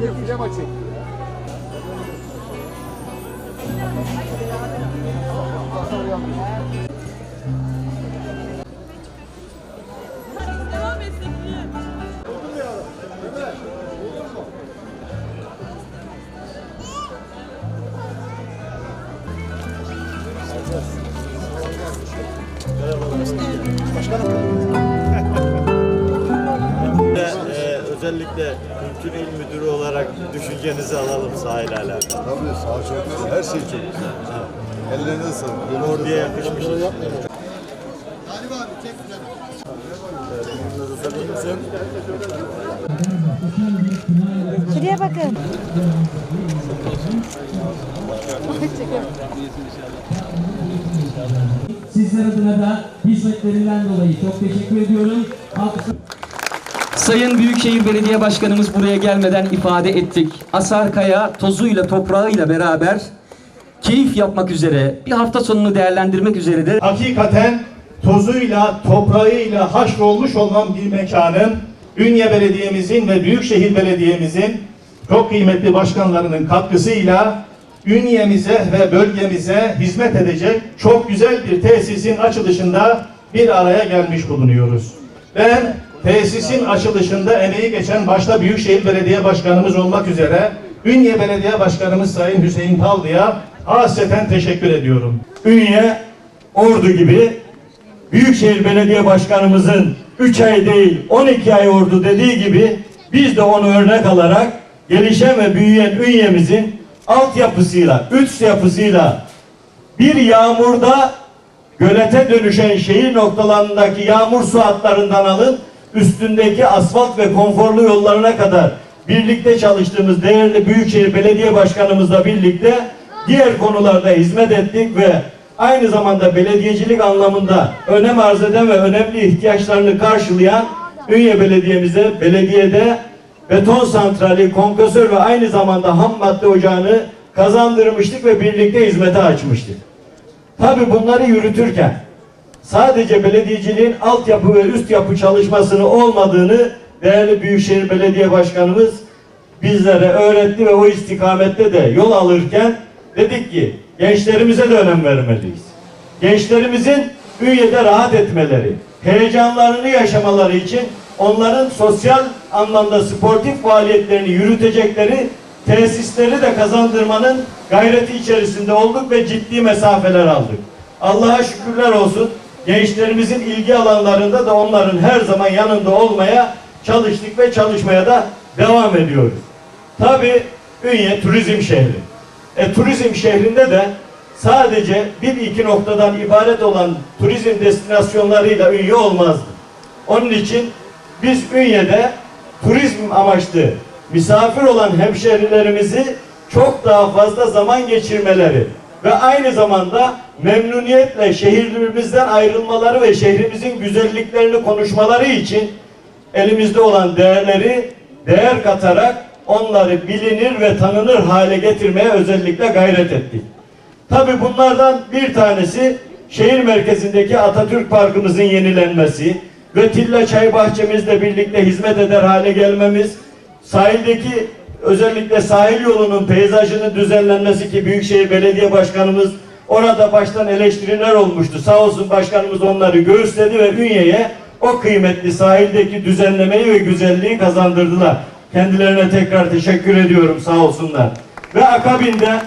de cam açık. Ve, Kültür İl Müdürü olarak düşüncenizi alalım sahile alakalı. Tabii sağ çok güzel. Her şey çok güzel. Ellerine sağlık. Orduya yakışmış. Şuraya bakın. Sizler adına da hizmetlerinden dolayı çok teşekkür ediyorum. Alkışlar- Sayın Büyükşehir Belediye Başkanımız buraya gelmeden ifade ettik. Asarkaya tozuyla toprağıyla beraber keyif yapmak üzere bir hafta sonunu değerlendirmek üzere de hakikaten tozuyla, toprağıyla haşrolmuş olan bir mekanın Ünye Belediye'mizin ve Büyükşehir Belediye'mizin çok kıymetli başkanlarının katkısıyla Ünye'mize ve bölgemize hizmet edecek çok güzel bir tesisin açılışında bir araya gelmiş bulunuyoruz. Ben tesisin açılışında emeği geçen başta Büyükşehir Belediye Başkanımız olmak üzere Ünye Belediye Başkanımız Sayın Hüseyin Tavlı'ya hasreten teşekkür ediyorum. Ünye, Ordu gibi Büyükşehir Belediye Başkanımızın 3 ay değil 12 ay ordu dediği gibi biz de onu örnek alarak gelişen ve büyüyen Ünye'mizin altyapısıyla, üst yapısıyla bir yağmurda gölete dönüşen şehir noktalarındaki yağmur su hatlarından alın üstündeki asfalt ve konforlu yollarına kadar birlikte çalıştığımız değerli Büyükşehir Belediye Başkanımızla birlikte diğer konularda hizmet ettik ve aynı zamanda belediyecilik anlamında önem arz eden ve önemli ihtiyaçlarını karşılayan Ünye Belediye'mize belediyede beton santrali, kompresör ve aynı zamanda ham madde ocağını kazandırmıştık ve birlikte hizmete açmıştık. Tabi bunları yürütürken sadece belediyeciliğin altyapı ve üst yapı çalışmasını olmadığını değerli Büyükşehir Belediye Başkanımız bizlere öğretti ve o istikamette de yol alırken dedik ki gençlerimize de önem vermeliyiz. Gençlerimizin üyede rahat etmeleri, heyecanlarını yaşamaları için onların sosyal anlamda sportif faaliyetlerini yürütecekleri tesisleri de kazandırmanın gayreti içerisinde olduk ve ciddi mesafeler aldık. Allah'a şükürler olsun. Gençlerimizin ilgi alanlarında da onların her zaman yanında olmaya çalıştık ve çalışmaya da devam ediyoruz. Tabi Ünye turizm şehri. E, turizm şehrinde de sadece bir iki noktadan ibaret olan turizm destinasyonlarıyla Ünye olmazdı. Onun için biz Ünye'de turizm amaçlı misafir olan hemşerilerimizi çok daha fazla zaman geçirmeleri ve aynı zamanda memnuniyetle şehrimizden ayrılmaları ve şehrimizin güzelliklerini konuşmaları için elimizde olan değerleri değer katarak onları bilinir ve tanınır hale getirmeye özellikle gayret ettik. Tabi bunlardan bir tanesi şehir merkezindeki Atatürk Parkımızın yenilenmesi ve Tilla Çay Bahçemizle birlikte hizmet eder hale gelmemiz, sahildeki özellikle sahil yolunun peyzajının düzenlenmesi ki Büyükşehir Belediye Başkanımız orada baştan eleştiriler olmuştu. Sağ olsun başkanımız onları göğüsledi ve Ünye'ye o kıymetli sahildeki düzenlemeyi ve güzelliği kazandırdılar. Kendilerine tekrar teşekkür ediyorum sağ olsunlar. Ve akabinde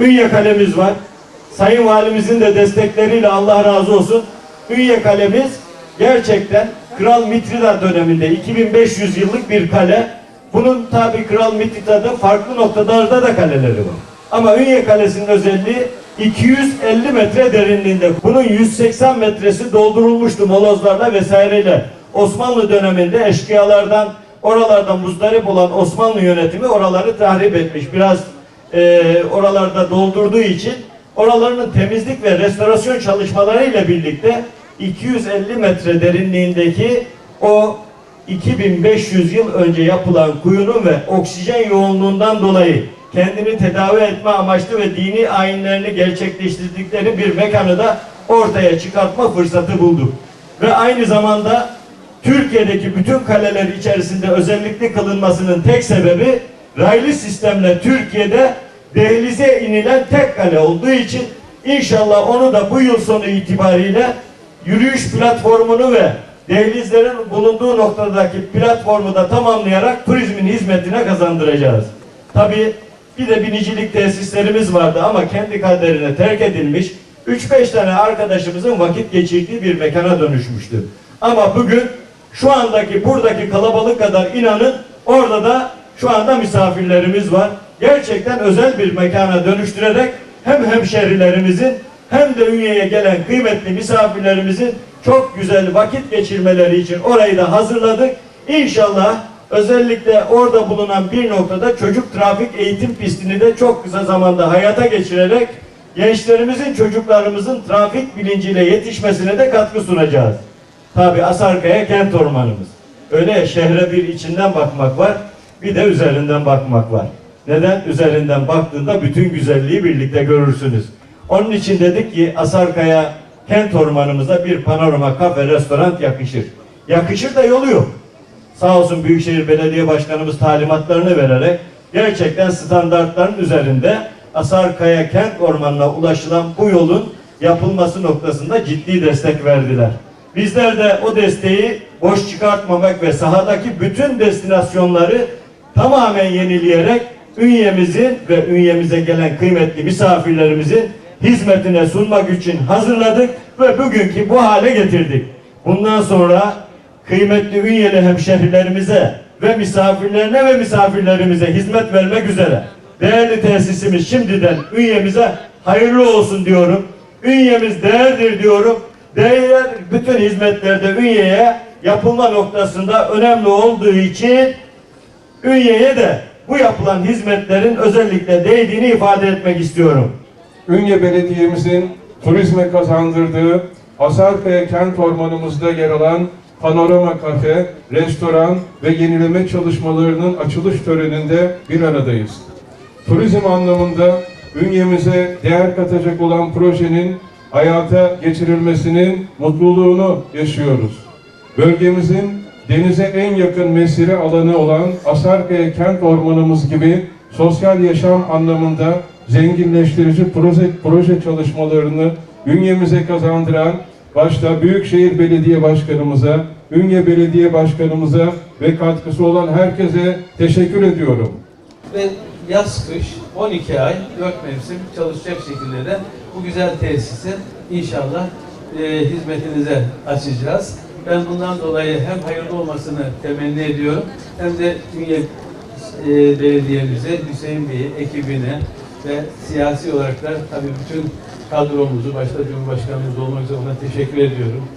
Ünye kalemiz var. Sayın Valimizin de destekleriyle Allah razı olsun. Ünye kalemiz gerçekten Kral Mitrida döneminde 2500 yıllık bir kale. Bunun tabi Kral Mitrida'da farklı noktalarda da kaleleri var. Ama Ünye Kalesi'nin özelliği 250 metre derinliğinde. Bunun 180 metresi doldurulmuştu molozlarla vesaireyle. Osmanlı döneminde eşkıyalardan oralardan muzdarip olan Osmanlı yönetimi oraları tahrip etmiş. Biraz e, oralarda doldurduğu için oralarının temizlik ve restorasyon çalışmalarıyla birlikte 250 metre derinliğindeki o 2500 yıl önce yapılan kuyunun ve oksijen yoğunluğundan dolayı kendini tedavi etme amaçlı ve dini ayinlerini gerçekleştirdikleri bir mekanı da ortaya çıkartma fırsatı bulduk. Ve aynı zamanda Türkiye'deki bütün kaleler içerisinde özellikle kılınmasının tek sebebi raylı sistemle Türkiye'de dehlize inilen tek kale olduğu için inşallah onu da bu yıl sonu itibariyle yürüyüş platformunu ve dehlizlerin bulunduğu noktadaki platformu da tamamlayarak turizmin hizmetine kazandıracağız. Tabi bir de binicilik tesislerimiz vardı ama kendi kaderine terk edilmiş 3-5 tane arkadaşımızın vakit geçirdiği bir mekana dönüşmüştü. Ama bugün şu andaki buradaki kalabalık kadar inanın orada da şu anda misafirlerimiz var. Gerçekten özel bir mekana dönüştürerek hem hemşehrilerimizin hem de Ünye'ye gelen kıymetli misafirlerimizin çok güzel vakit geçirmeleri için orayı da hazırladık. İnşallah özellikle orada bulunan bir noktada çocuk trafik eğitim pistini de çok kısa zamanda hayata geçirerek gençlerimizin, çocuklarımızın trafik bilinciyle yetişmesine de katkı sunacağız. Tabi Asarkaya kent ormanımız. Öyle ya, şehre bir içinden bakmak var, bir de üzerinden bakmak var. Neden? Üzerinden baktığında bütün güzelliği birlikte görürsünüz. Onun için dedik ki Asarkaya kent ormanımıza bir panorama kafe, restoran yakışır. Yakışır da yolu yok. Sağ olsun Büyükşehir Belediye Başkanımız talimatlarını vererek gerçekten standartların üzerinde Asarkaya kent ormanına ulaşılan bu yolun yapılması noktasında ciddi destek verdiler. Bizler de o desteği boş çıkartmamak ve sahadaki bütün destinasyonları tamamen yenileyerek ünyemizin ve ünyemize gelen kıymetli misafirlerimizin hizmetine sunmak için hazırladık ve bugünkü bu hale getirdik. Bundan sonra kıymetli ünyeli hemşehrilerimize ve misafirlerine ve misafirlerimize hizmet vermek üzere değerli tesisimiz şimdiden ünyemize hayırlı olsun diyorum. Ünyemiz değerdir diyorum. Değer bütün hizmetlerde ünyeye yapılma noktasında önemli olduğu için ünyeye de bu yapılan hizmetlerin özellikle değdiğini ifade etmek istiyorum. Ünye Belediye'mizin turizme kazandırdığı Asarkaya Kent Ormanımızda yer alan Panorama Kafe, restoran ve yenileme çalışmalarının açılış töreninde bir aradayız. Turizm anlamında ünyemize değer katacak olan projenin hayata geçirilmesinin mutluluğunu yaşıyoruz. Bölgemizin denize en yakın mesire alanı olan Asarkaya Kent Ormanımız gibi sosyal yaşam anlamında zenginleştirici proje, proje çalışmalarını ünyemize kazandıran başta Büyükşehir Belediye Başkanımıza, Ünye Belediye Başkanımıza ve katkısı olan herkese teşekkür ediyorum. ve yaz kış 12 ay 4 mevsim çalışacak şekilde de bu güzel tesisi inşallah e, hizmetinize açacağız. Ben bundan dolayı hem hayırlı olmasını temenni ediyorum hem de Ünye e, Belediye'mize, Hüseyin Bey'i, ekibine ve siyasi olarak da tabii bütün kadromuzu, başta Cumhurbaşkanımız olmak üzere ona teşekkür ediyorum.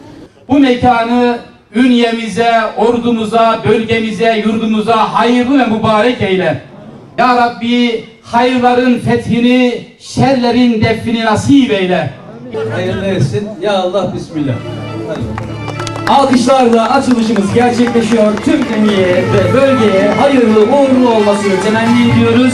Bu mekanı ünyemize, ordumuza, bölgemize, yurdumuza hayırlı ve mübarek eyle. Ya Rabbi hayırların fethini, şerlerin defini nasip eyle. Hayırlı etsin. Ya Allah Bismillah. Hadi. Alkışlarla açılışımız gerçekleşiyor. Tüm Ünye'ye ve bölgeye hayırlı uğurlu olmasını temenni ediyoruz.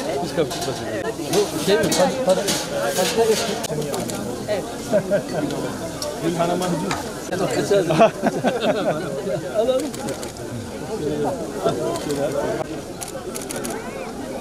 Belçika fıçkası. Evet. Bu şey mi? Pas, pas, pas, Evet. Bir hanıma hücum. Alalım.